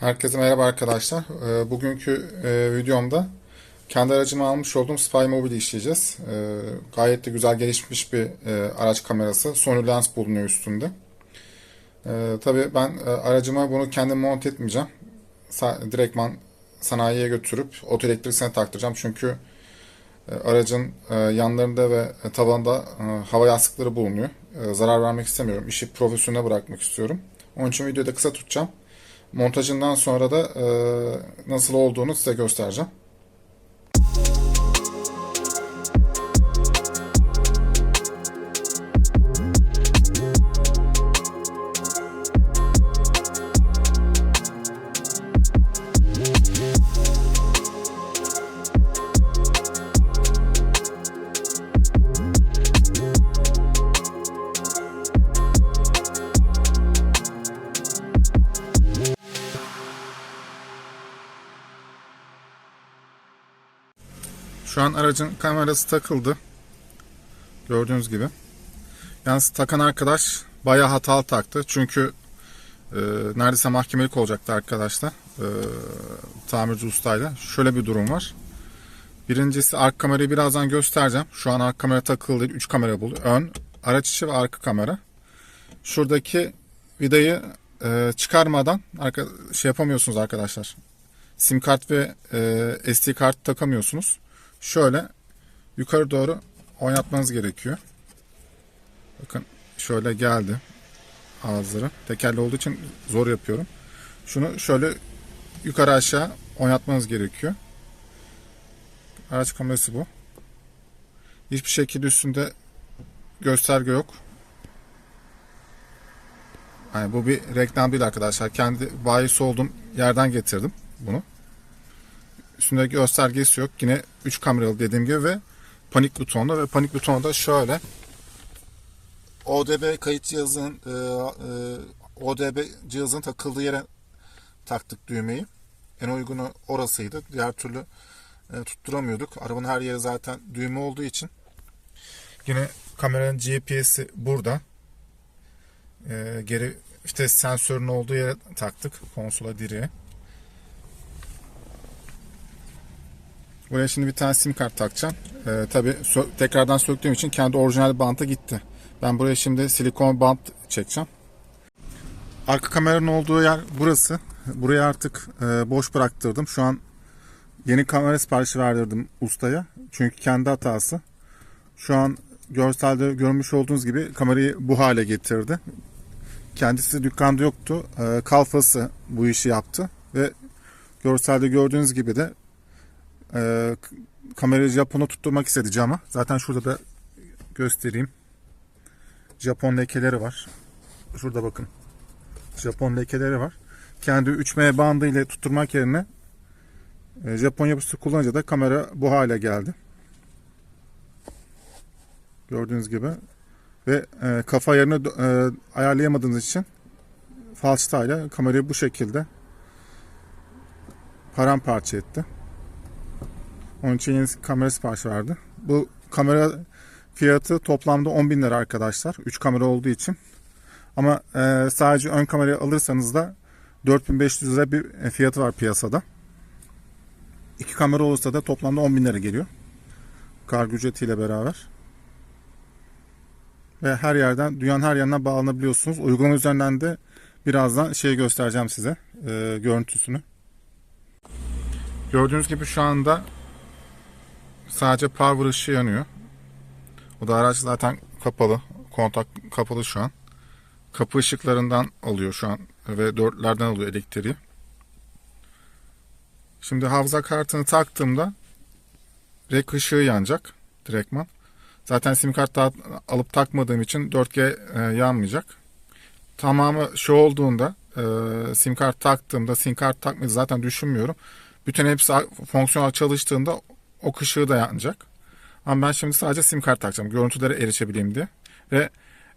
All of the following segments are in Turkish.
Herkese merhaba arkadaşlar. Ee, Bugünkü e, videomda kendi aracıma almış olduğum Spy Mobile işleyeceğiz. Ee, Gayet de güzel gelişmiş bir e, araç kamerası. Sony lens bulunuyor üstünde. Ee, Tabii ben e, aracıma bunu kendim monte etmeyeceğim. Direktman sanayiye götürüp oto elektrisine taktıracağım. Çünkü aracın e, yanlarında ve e, hava yastıkları bulunuyor. E, Zarar vermek istemiyorum. İşi profesyonel bırakmak istiyorum. Onun için videoyu da kısa tutacağım. Montajından sonra da e, nasıl olduğunu size göstereceğim. Aracın kamerası takıldı. Gördüğünüz gibi. Yalnız takan arkadaş bayağı hatalı taktı. Çünkü e, neredeyse mahkemelik olacaktı arkadaşlar. E, tamirci ustayla. Şöyle bir durum var. Birincisi arka kamerayı birazdan göstereceğim. Şu an arka kamera takılı değil. 3 kamera buldu. Ön, araç içi ve arka kamera. Şuradaki vidayı e, çıkarmadan arka, şey yapamıyorsunuz arkadaşlar. Sim kart ve e, SD kart takamıyorsunuz. Şöyle yukarı doğru oynatmanız gerekiyor. Bakın şöyle geldi ağızları. Tekerli olduğu için zor yapıyorum. Şunu şöyle yukarı aşağı oynatmanız gerekiyor. Araç kamerası bu. Hiçbir şekilde üstünde gösterge yok. Yani bu bir reklam değil arkadaşlar. Kendi bayisi olduğum yerden getirdim bunu. Üstünde göstergesi yok. Yine 3 kameralı dediğim gibi ve panik butonda ve panik butonda şöyle ODB kayıt cihazının e, e, ODB cihazın takıldığı yere taktık düğmeyi. En uygunu orasıydı. Diğer türlü e, tutturamıyorduk. Arabanın her yeri zaten düğme olduğu için. Yine kameranın GPS'i burada. E, geri vites sensörünün olduğu yere taktık. Konsola direğe. Buraya şimdi bir tane sim kart takacağım. Ee, Tabi tekrardan söktüğüm için kendi orijinal banta gitti. Ben buraya şimdi silikon bant çekeceğim. Arka kameranın olduğu yer burası. Burayı artık e, boş bıraktırdım. Şu an yeni kamera siparişi verdirdim ustaya. Çünkü kendi hatası. Şu an görselde görmüş olduğunuz gibi kamerayı bu hale getirdi. Kendisi dükkanda yoktu. E, kalfası bu işi yaptı ve görselde gördüğünüz gibi de ee, kamerayı Japon'a tutturmak istedi cama. Zaten şurada da göstereyim. Japon lekeleri var. Şurada bakın. Japon lekeleri var. Kendi 3M bandı ile tutturmak yerine e, Japon yapısı kullanınca da kamera bu hale geldi. Gördüğünüz gibi. Ve e, kafa yerini e, ayarlayamadığınız için falçata ile kamerayı bu şekilde paramparça etti. Onun için yeni kamera sipariş verdi. Bu kamera fiyatı toplamda 10 bin lira arkadaşlar. 3 kamera olduğu için. Ama e, sadece ön kamerayı alırsanız da 4500 lira bir fiyatı var piyasada. İki kamera olursa da toplamda 10 bin lira geliyor. Kargo ücretiyle beraber. Ve her yerden, dünyanın her yerine bağlanabiliyorsunuz. Uygulama üzerinden de birazdan şey göstereceğim size. E, görüntüsünü. Gördüğünüz gibi şu anda sadece power ışığı yanıyor. O da araç zaten kapalı. Kontak kapalı şu an. Kapı ışıklarından alıyor şu an ve dörtlerden alıyor elektriği. Şimdi hafıza kartını taktığımda rek ışığı yanacak direktman. Zaten sim kart daha alıp takmadığım için 4G e, yanmayacak. Tamamı şu olduğunda e, sim kart taktığımda sim kart takmayı zaten düşünmüyorum. Bütün hepsi fonksiyonel çalıştığında o ışığı da yanacak. Ama ben şimdi sadece sim kart takacağım. Görüntülere erişebileyim diye. Ve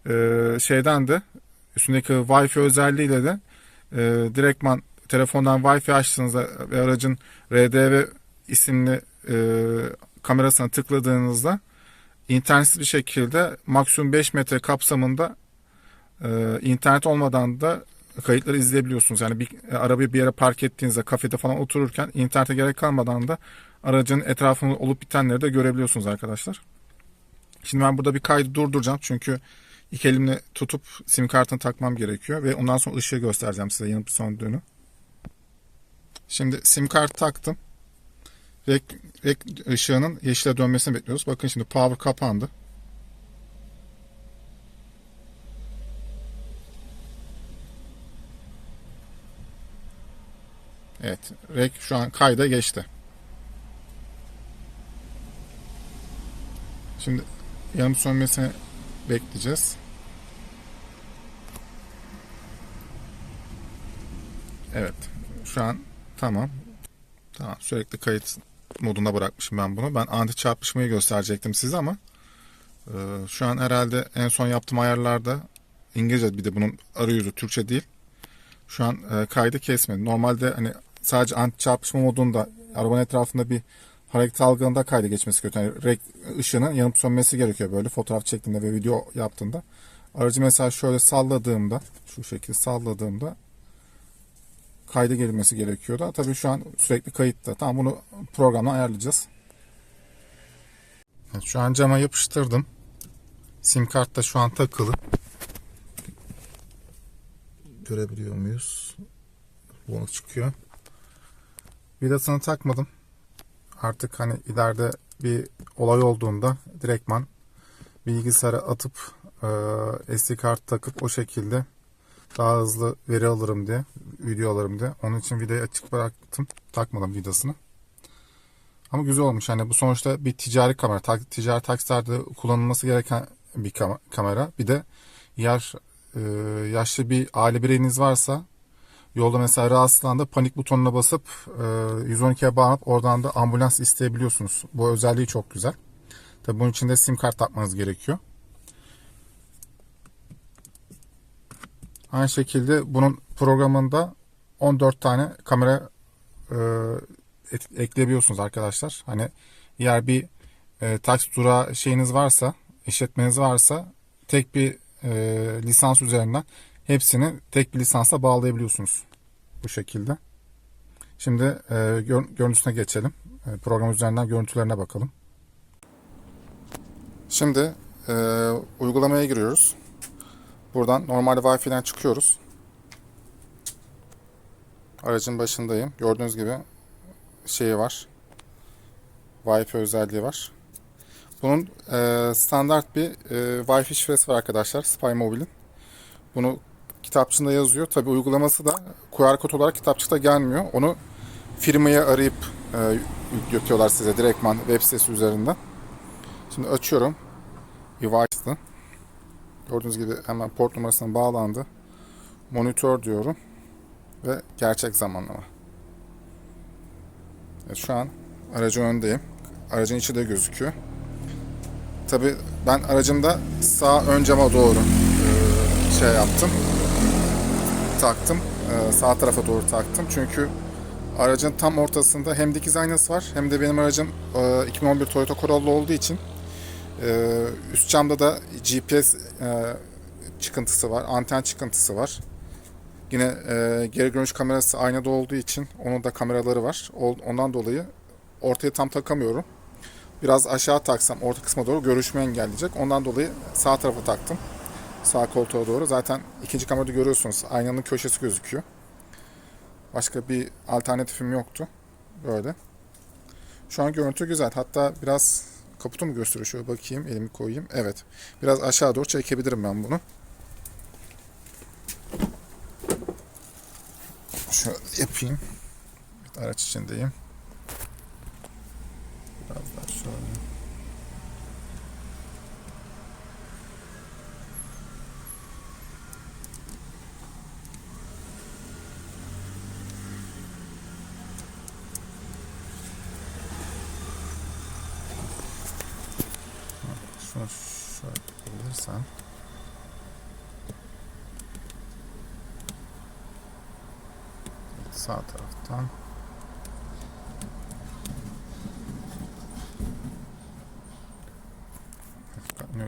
e, şeyden de üstündeki Wi-Fi özelliğiyle de e, direktman telefondan Wi-Fi açtığınızda ve aracın RDV isimli e, kamerasına tıkladığınızda internetsiz bir şekilde maksimum 5 metre kapsamında e, internet olmadan da kayıtları izleyebiliyorsunuz. Yani bir e, arabayı bir yere park ettiğinizde kafede falan otururken internete gerek kalmadan da aracın etrafında olup bitenleri de görebiliyorsunuz arkadaşlar. Şimdi ben burada bir kaydı durduracağım çünkü iki elimle tutup sim kartını takmam gerekiyor ve ondan sonra ışığı göstereceğim size yanıp söndüğünü. Şimdi sim kart taktım. Ve, ve ışığının yeşile dönmesini bekliyoruz. Bakın şimdi power kapandı. Evet, rek şu an kayda geçti. Şimdi yanıp sönmesini bekleyeceğiz. Evet, şu an tamam. Tamam, sürekli kayıt moduna bırakmışım ben bunu. Ben anti çarpışmayı gösterecektim size ama e, şu an herhalde en son yaptığım ayarlarda İngilizce bir de bunun arayüzü Türkçe değil. Şu an e, kaydı kesmedi. Normalde hani sadece anti çarpışma modunda arabanın etrafında bir hareket algılığında kaydı geçmesi kötü. Yani renk ışığının yanıp sönmesi gerekiyor böyle fotoğraf çektiğinde ve video yaptığında. Aracı mesela şöyle salladığımda şu şekilde salladığımda kayda gelmesi gerekiyordu. Tabii şu an sürekli kayıtta. Tamam bunu programla ayarlayacağız. Evet, şu an cama yapıştırdım. Sim kart da şu an takılı. Görebiliyor muyuz? Bulanık çıkıyor. Vidasını takmadım. Artık hani ileride bir olay olduğunda direktman bilgisayara atıp e, SD kart takıp o şekilde daha hızlı veri alırım diye, video alırım diye. Onun için videoyu açık bıraktım. Takmadım vidasını. Ama güzel olmuş. Yani bu sonuçta bir ticari kamera. Ta, ticari taksilerde kullanılması gereken bir kam- kamera. Bir de yer e, yaşlı bir aile bireyiniz varsa yolda mesela rahatsızlandı panik butonuna basıp e, 112'ye bağlanıp oradan da ambulans isteyebiliyorsunuz. Bu özelliği çok güzel. Tabii bunun için de sim kart takmanız gerekiyor. Aynı şekilde bunun programında 14 tane kamera e, ekleyebiliyorsunuz arkadaşlar. Hani eğer bir e, taksi durağı şeyiniz varsa, işletmeniz varsa tek bir e, lisans üzerinden hepsini tek bir lisansa bağlayabiliyorsunuz. Bu şekilde. Şimdi e, gör, görüntüsüne geçelim. E, program üzerinden görüntülerine bakalım. Şimdi e, uygulamaya giriyoruz. Buradan normalde Wi-Fi'den çıkıyoruz. Aracın başındayım. Gördüğünüz gibi şeyi var. Wi-Fi özelliği var. Bunun e, standart bir e, Wi-Fi şifresi var arkadaşlar. Spy Mobile'in. Bunu kitapçığında yazıyor. Tabi uygulaması da QR kod olarak kitapçıkta gelmiyor. Onu firmayı arayıp e, yükletiyorlar size direktman web sitesi üzerinden. Şimdi açıyorum. Device'da. Gördüğünüz gibi hemen port numarasına bağlandı. Monitör diyorum. Ve gerçek zamanlama. Evet, şu an aracın önündeyim. Aracın içi de gözüküyor. Tabi ben aracımda sağ ön cama doğru e, şey yaptım. Taktım. E, sağ tarafa doğru taktım. Çünkü aracın tam ortasında hem dikiz aynası var hem de benim aracım e, 2011 Toyota Corolla olduğu için ee, üst camda da GPS e, çıkıntısı var, anten çıkıntısı var. Yine e, geri görüş kamerası aynada olduğu için onun da kameraları var. Ondan dolayı ortaya tam takamıyorum. Biraz aşağı taksam orta kısma doğru görüşme engelleyecek. Ondan dolayı sağ tarafa taktım. Sağ koltuğa doğru. Zaten ikinci kamerada görüyorsunuz. Aynanın köşesi gözüküyor. Başka bir alternatifim yoktu. Böyle. Şu an görüntü güzel. Hatta biraz Kaputu mu gösteriyor? Şöyle bakayım. Elimi koyayım. Evet. Biraz aşağı doğru çekebilirim ben bunu. Şöyle yapayım. Evet, araç içindeyim. Biraz daha şöyle. Şunu şöyle yapabilirsem. Sağ taraftan.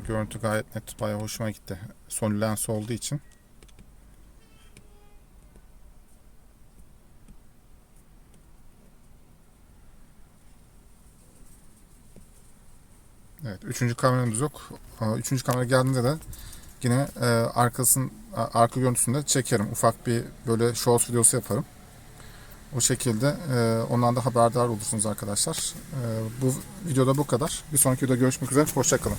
görüntü gayet net. Bayağı hoşuma gitti. Sony lens olduğu için. Üçüncü kameramız yok. Üçüncü kamera geldiğinde de yine e, arkasının a- arka görüntüsünü de çekerim. Ufak bir böyle short videosu yaparım. O şekilde e, ondan da haberdar olursunuz arkadaşlar. E, bu videoda bu kadar. Bir sonraki videoda görüşmek üzere. Hoşçakalın.